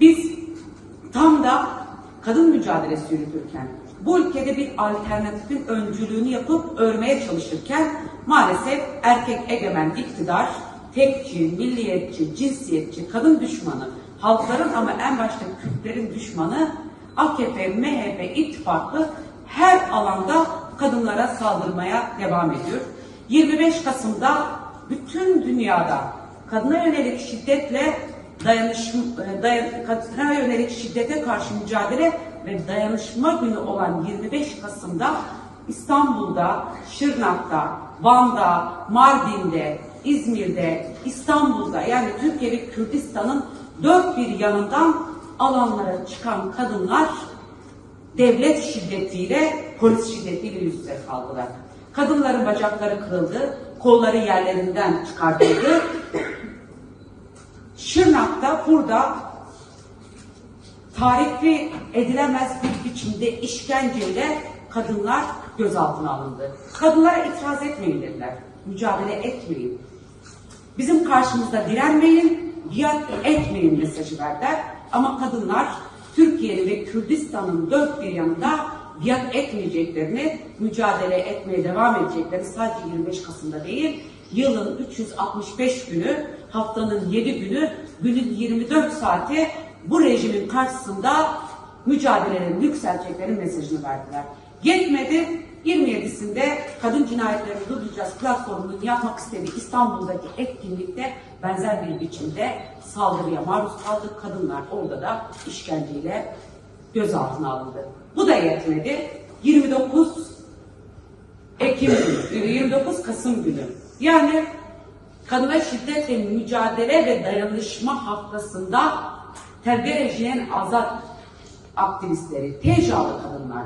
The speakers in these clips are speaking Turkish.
Biz tam da kadın mücadelesi yürütürken, bu ülkede bir alternatifin öncülüğünü yapıp örmeye çalışırken maalesef erkek egemen iktidar, tekçi, milliyetçi, cinsiyetçi, kadın düşmanı, halkların ama en başta Kürtlerin düşmanı AKP, MHP ittifakı her alanda kadınlara saldırmaya devam ediyor. 25 Kasım'da bütün dünyada kadına yönelik şiddetle dayanışma, e, dayan, yönelik şiddete karşı mücadele ve dayanışma günü olan 25 Kasım'da İstanbul'da, Şırnak'ta, Van'da, Mardin'de, İzmir'de, İstanbul'da yani Türkiye ve Kürdistan'ın dört bir yanından alanlara çıkan kadınlar devlet şiddetiyle, polis şiddetiyle yüz yüze kaldılar. Kadınların bacakları kırıldı, kolları yerlerinden çıkartıldı. Şırnak'ta burada tarifi edilemez bir biçimde işkenceyle kadınlar gözaltına alındı. Kadınlara itiraz etmeyin dediler. Mücadele etmeyin. Bizim karşımızda direnmeyin, biat etmeyin mesajı verdiler. Ama kadınlar Türkiye'nin ve Kürdistan'ın dört bir yanında biat etmeyeceklerini, mücadele etmeye devam edeceklerini sadece 25 Kasım'da değil, yılın 365 günü, haftanın 7 günü, günün 24 saati bu rejimin karşısında mücadelelerini yükselteceklerinin mesajını verdiler. Yetmedi, 27'sinde kadın cinayetlerini durduracağız platformunun yapmak istediği İstanbul'daki etkinlikte benzer bir biçimde saldırıya maruz kaldı. Kadınlar orada da işkenceyle gözaltına alındı. Bu da yetmedi. 29 Ekim günü, 29 Kasım günü. Yani kadına şiddetle mücadele ve dayanışma haftasında terbiye rejinin azat aktivistleri, TEJA'lı kadınlar,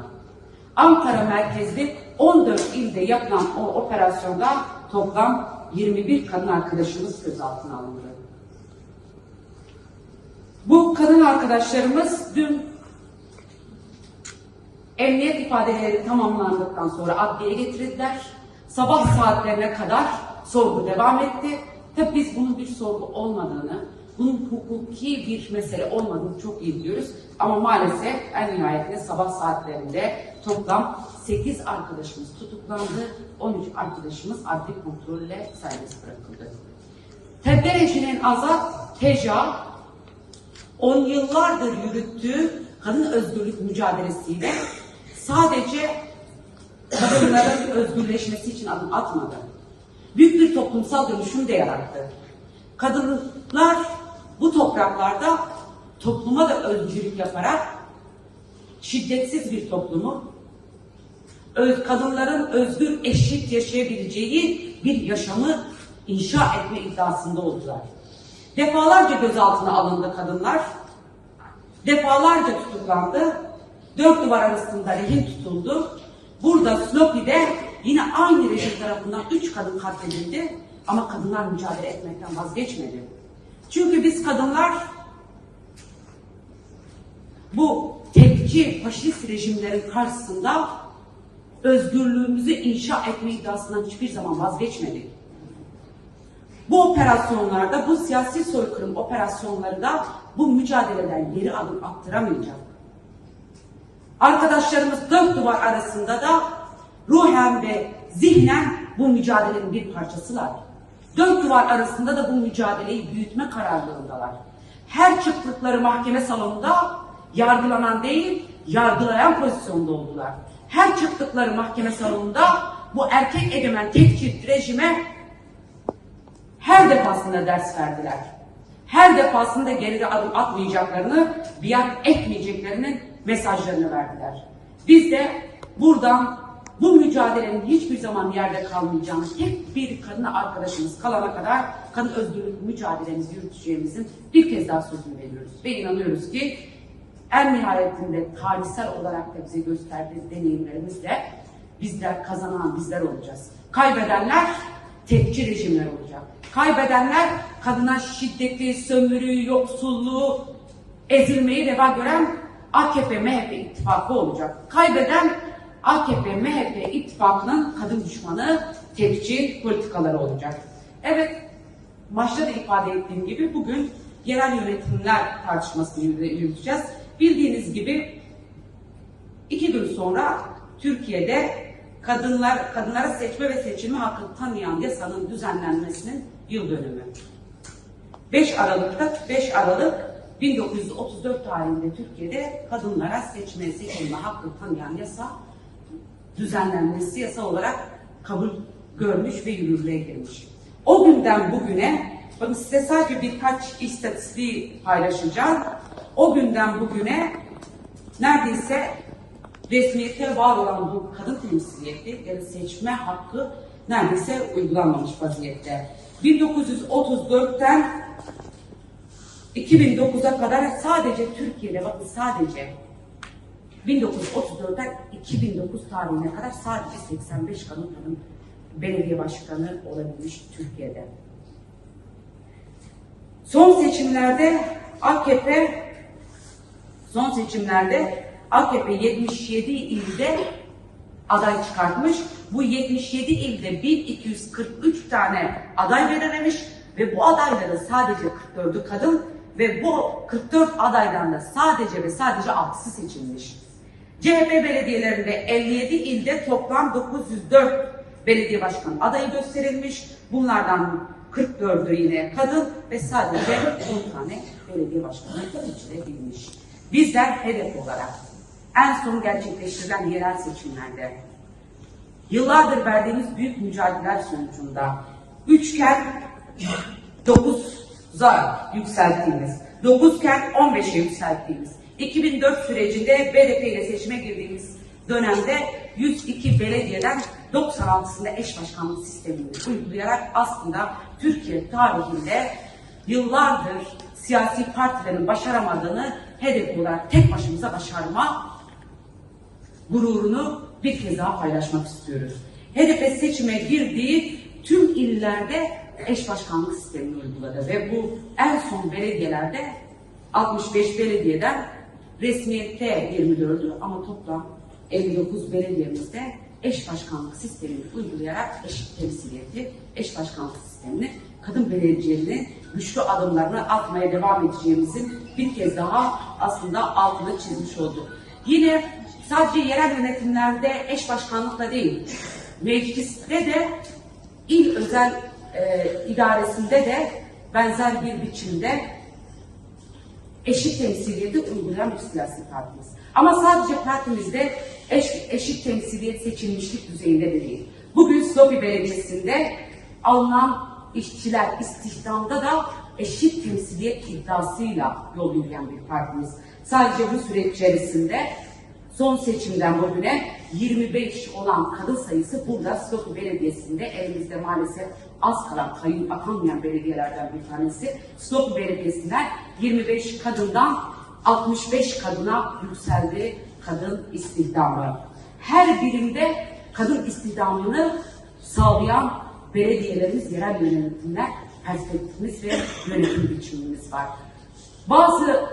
Ankara merkezli 14 ilde yapılan o operasyonda toplam 21 kadın arkadaşımız gözaltına alındı. Bu kadın arkadaşlarımız dün emniyet ifadeleri tamamlandıktan sonra adliyeye getirildiler. Sabah saatlerine kadar sorgu devam etti. Tabii biz bunun bir sorgu olmadığını, bunun hukuki bir mesele olmadığını çok iyi biliyoruz. Ama maalesef en nihayetinde sabah saatlerinde toplam 8 arkadaşımız tutuklandı, 13 arkadaşımız adli kontrolle serbest bırakıldı. Rejinin azat, TEJA, on yıllardır yürüttüğü kadın özgürlük mücadelesiyle sadece kadınların özgürleşmesi için adım atmadı. Büyük bir toplumsal dönüşüm de yarattı. Kadınlar bu topraklarda topluma da özgürlük yaparak şiddetsiz bir toplumu, kadınların özgür eşit yaşayabileceği bir yaşamı inşa etme iddiasında oldular. Defalarca gözaltına alındı kadınlar, defalarca tutuklandı, dört duvar arasında rehin tutuldu. Burada Slopi'de yine aynı rejim tarafından üç kadın katledildi ama kadınlar mücadele etmekten vazgeçmedi. Çünkü biz kadınlar bu tekçi faşist rejimlerin karşısında özgürlüğümüzü inşa etme iddiasından hiçbir zaman vazgeçmedik. Bu operasyonlarda, bu siyasi soykırım operasyonlarında bu mücadeleden geri adım attıramayacak. Arkadaşlarımız dört duvar arasında da ruhen ve zihnen bu mücadelenin bir parçasılar. Dört duvar arasında da bu mücadeleyi büyütme kararlılığındalar. Her çıktıkları mahkeme salonunda yargılanan değil, yargılayan pozisyonda oldular. Her çıktıkları mahkeme salonunda bu erkek egemen tek çift rejime her defasında ders verdiler. Her defasında geride adım atmayacaklarını, biat etmeyeceklerinin mesajlarını verdiler. Biz de buradan bu mücadelenin hiçbir zaman yerde kalmayacağını, tek bir kadın arkadaşımız kalana kadar kadın özgürlük mücadelemizi yürüteceğimizin bir kez daha sözünü veriyoruz. Ve inanıyoruz ki en nihayetinde tarihsel olarak da bize gösterdiği deneyimlerimizle bizler kazanan bizler olacağız. Kaybedenler tekçi rejimler olacak. Kaybedenler kadına şiddeti, sömürüyü, yoksulluğu, ezilmeyi reva gören AKP, MHP ittifakı olacak. Kaybeden AKP, MHP ittifakının kadın düşmanı tekçi politikaları olacak. Evet, başta da ifade ettiğim gibi bugün yerel yönetimler tartışmasını yürü- yürüteceğiz. Bildiğiniz gibi iki gün sonra Türkiye'de kadınlar kadınlara seçme ve seçilme hakkı tanıyan yasanın düzenlenmesinin yıl dönümü. 5 Aralık'ta 5 Aralık 1934 tarihinde Türkiye'de kadınlara seçme seçilme hakkı tanıyan yasa düzenlenmesi yasa olarak kabul görmüş ve yürürlüğe girmiş. O günden bugüne, bakın size sadece birkaç istatistiği paylaşacağım. O günden bugüne neredeyse resmiyete var olan bu kadın temsiliyeti yani seçme hakkı neredeyse uygulanmamış vaziyette. 1934'ten 2009'a kadar sadece Türkiye'de bakın sadece 1934'ten 2009 tarihine kadar sadece 85 kadın belediye başkanı olabilmiş Türkiye'de. Son seçimlerde AKP son seçimlerde AKP 77 ilde aday çıkartmış. Bu 77 ilde 1243 tane aday belirlemiş ve bu adayların sadece 44'ü kadın ve bu 44 adaydan da sadece ve sadece 6'sı seçilmiş. CHP belediyelerinde 57 ilde toplam 904 belediye başkanı adayı gösterilmiş. Bunlardan 44'ü yine kadın ve sadece 10 tane belediye başkanı seçilebilmiş. Bizler hedef olarak en son gerçekleştirilen yerel seçimlerde yıllardır verdiğimiz büyük mücadeleler sonucunda üçken 9'a yükselttiğimiz, 9'ken 15'e yükselttiğimiz, 2004 sürecinde BDP ile seçime girdiğimiz dönemde 102 belediyeden 96'sında eş başkanlık sistemini uygulayarak aslında Türkiye tarihinde yıllardır siyasi partilerin başaramadığını hedef olarak tek başımıza başarma gururunu bir kez daha paylaşmak istiyoruz. HDP seçime girdiği tüm illerde eş başkanlık sistemini uyguladı ve bu en son belediyelerde 65 belediyeden resmiyette 24'ü ama toplam 59 belediyemizde eş başkanlık sistemini uygulayarak eşit temsiliyeti, eş başkanlık sistemini, kadın belediyelerini güçlü adımlarını atmaya devam edeceğimizin bir kez daha aslında altını çizmiş olduk. Yine sadece yerel yönetimlerde eş başkanlıkla değil, mecliste de il özel e, idaresinde de benzer bir biçimde eşit temsiliyeti uygulayan bir siyasi partimiz. Ama sadece partimizde eş, eşit temsiliyet seçilmişlik düzeyinde de değil. Bugün Slopi Belediyesi'nde alınan işçiler istihdamda da eşit temsiliyet iddiasıyla yol yürüyen bir partimiz. Sadece bu süreç içerisinde son seçimden bugüne 25 olan kadın sayısı burada Slopi Belediyesi'nde elimizde maalesef az kalan kayın atanmayan belediyelerden bir tanesi. Slopi Belediyesi'nden 25 kadından 65 kadına yükseldi kadın istihdamı. Her birimde kadın istihdamını sağlayan belediyelerimiz, yerel yönetimler, perspektifimiz ve yönetim biçimimiz var. Bazı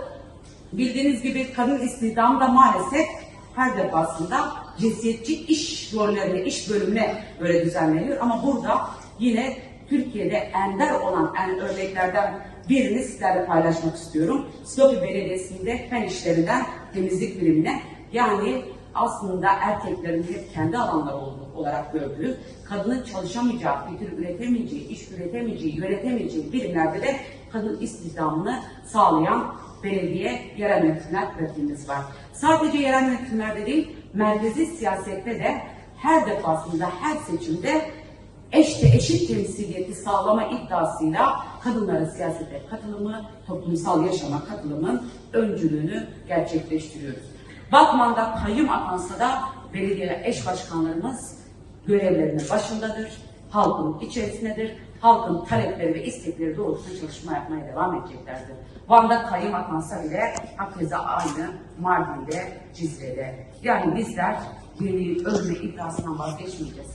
bildiğiniz gibi kadın istihdamı da maalesef her defasında cinsiyetçi iş rollerine, iş bölümüne göre düzenleniyor. Ama burada yine Türkiye'de ender olan en örneklerden birini sizlerle paylaşmak istiyorum. Slopi Belediyesi'nde fen işlerinden temizlik birimine yani aslında erkeklerin hep kendi alanları olarak gördüğü, kadının çalışamayacağı, fikir üretemeyeceği, iş üretemeyeceği, yönetemeyeceği birimlerde de kadın istihdamını sağlayan belediye, yerel yönetimler pratiğimiz var. Sadece yerel yönetimlerde değil, merkezi siyasette de her defasında, her seçimde eşte eşit temsiliyeti sağlama iddiasıyla kadınların siyasete katılımı, toplumsal yaşama katılımın öncülüğünü gerçekleştiriyoruz. Batman'da kayyum atansa da belediye eş başkanlarımız görevlerinin başındadır, halkın içerisindedir, halkın talepleri ve istekleri doğrultusunda çalışma yapmaya devam edeceklerdir. Van'da kayyum atansa bile hakeza aynı Mardin'de, Cizre'de. Yani bizler birliği ölme iddiasından vazgeçmeyeceğiz.